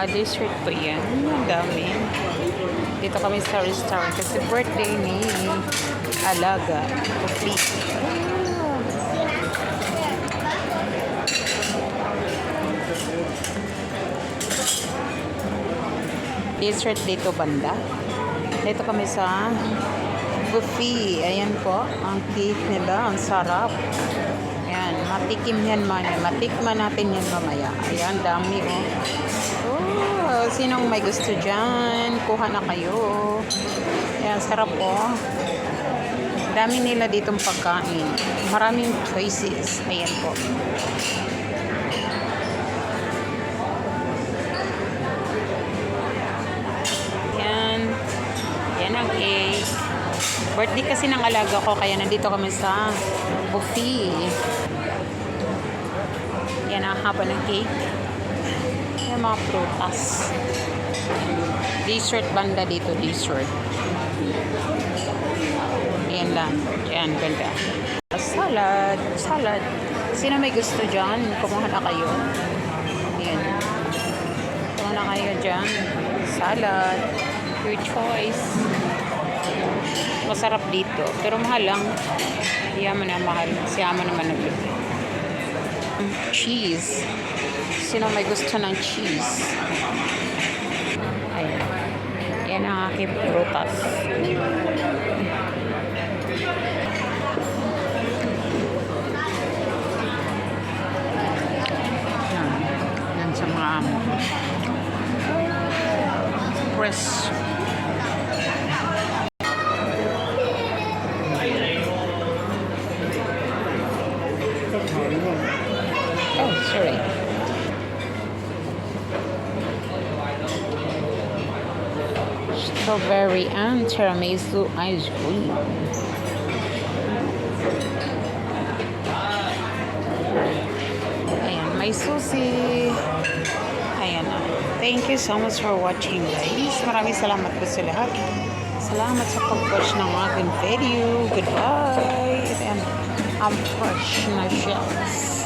Mga dessert po yan. Ang dami. Dito kami sa restaurant kasi birthday ni Alaga. Coffee. Dessert dito banda. Dito kami sa buffet. Ayan po, ang cake nila. Ang sarap. Ayan, matikim yan man. Matikman natin yan mamaya. Ayan, dami oh. Oh, sinong may gusto dyan? Kuha na kayo. Ayan, sarap oh. Dami nila ditong pagkain. Maraming choices. Ayan po. Yan. Yan ang cake. Birthday kasi ng alaga ko, kaya nandito kami sa buffet. Yan ang haba ng cake. Yan mga prutas. Dessert banda dito, dessert. Yan lang. Yan, ganda. Salad. Salad. Sino may gusto dyan? Kumuha na kayo. Yan. Kumuha na kayo dyan. Salad. Your choice. Masarap dito. Pero mahal lang. Hiya mo na mahal. Siya mo naman nagbili. Cheese. Sino may gusto ng cheese? Ayan. Yan ang aking prutas. Yan. Yan sa mga amo. Press. Oh, sorry. Strawberry and tiramisu ice cream. Ayan, may susi. Ayan na. Thank you so much for watching guys. Maraming salamat po sa lahat. Salamat sa pag-watch ng aking video. Goodbye. Ayan, ang fresh na shells.